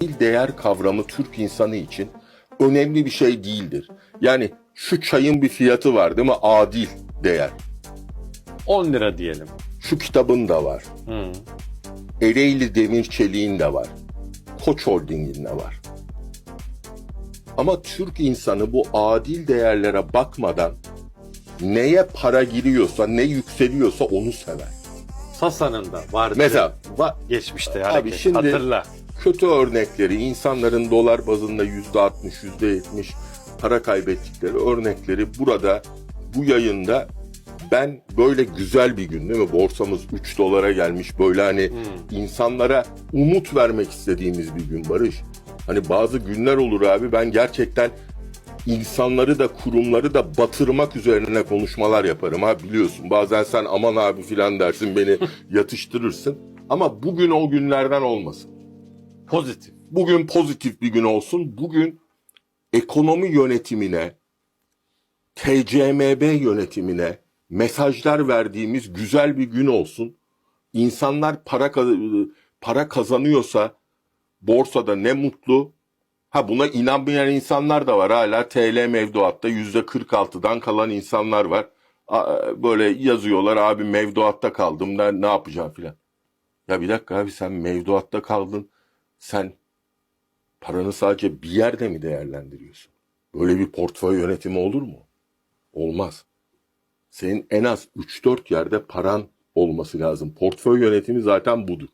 adil değer kavramı Türk insanı için önemli bir şey değildir. Yani şu çayın bir fiyatı var değil mi? Adil değer. 10 lira diyelim. Şu kitabın da var. Hı. Ereğli Demir Çelik'in de var. Koç Holding'in de var. Ama Türk insanı bu adil değerlere bakmadan neye para giriyorsa, ne yükseliyorsa onu sever. Sasa'nın da vardı. Mesela va- geçmişte Abi hareket. şimdi- Hatırla. Kötü örnekleri, insanların dolar bazında yüzde altmış, yüzde yetmiş para kaybettikleri örnekleri burada bu yayında ben böyle güzel bir gün değil mi? Borsamız 3 dolara gelmiş böyle hani insanlara umut vermek istediğimiz bir gün Barış. Hani bazı günler olur abi ben gerçekten insanları da kurumları da batırmak üzerine konuşmalar yaparım ha biliyorsun. Bazen sen aman abi filan dersin beni yatıştırırsın. Ama bugün o günlerden olmasın. Pozitif. Bugün pozitif bir gün olsun. Bugün ekonomi yönetimine, TCMB yönetimine mesajlar verdiğimiz güzel bir gün olsun. İnsanlar para para kazanıyorsa borsada ne mutlu. Ha buna inanmayan insanlar da var. Hala TL mevduatta yüzde 46'dan kalan insanlar var. Böyle yazıyorlar abi mevduatta kaldım ne yapacağım filan. Ya bir dakika abi sen mevduatta kaldın. Sen paranı sadece bir yerde mi değerlendiriyorsun? Böyle bir portföy yönetimi olur mu? Olmaz. Senin en az 3-4 yerde paran olması lazım. Portföy yönetimi zaten budur.